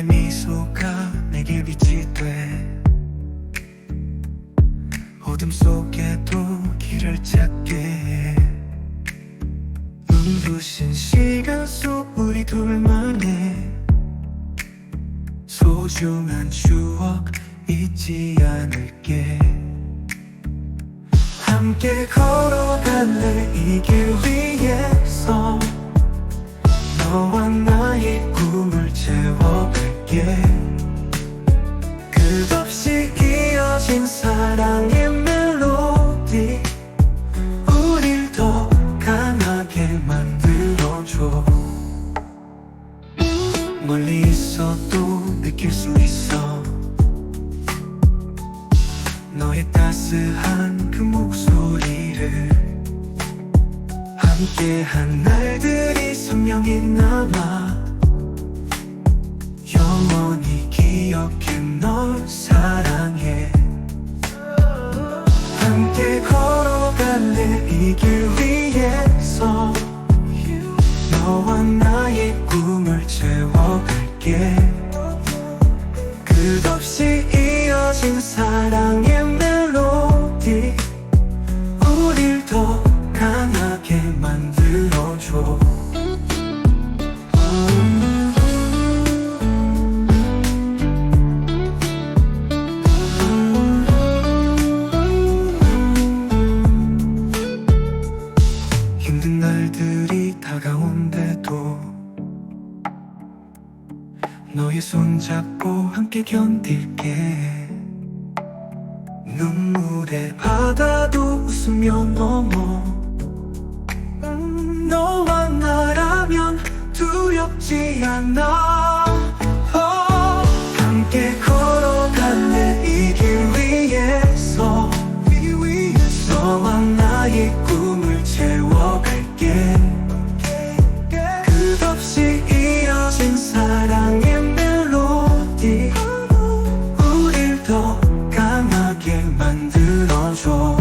너의 미소가 내게 빛이 돼. 어둠 속에도 길을 찾게. 눈부신 시간 속 우리 둘만의 소중한 추억 잊지 않을게. 함께 걸어갈래 이 길 위에. 채워갈게 끝없이 이어진 사랑의 멜로디. 우릴 더 강하게 만들어줘. 멀리 있어도 느낄 수 있어. 너의 따스한 그 목소리를 함께한 날들이 선명히 남아 기억해 널 사랑해. 함께 걸어갈래 이길 위에서 너와 나의 꿈을 채워갈게 다가온대도 너의 손잡고 함께 견딜게. 눈물의 바다도 웃으며 넘어. 음, 너와 나라면 두렵지 않아 만들어줘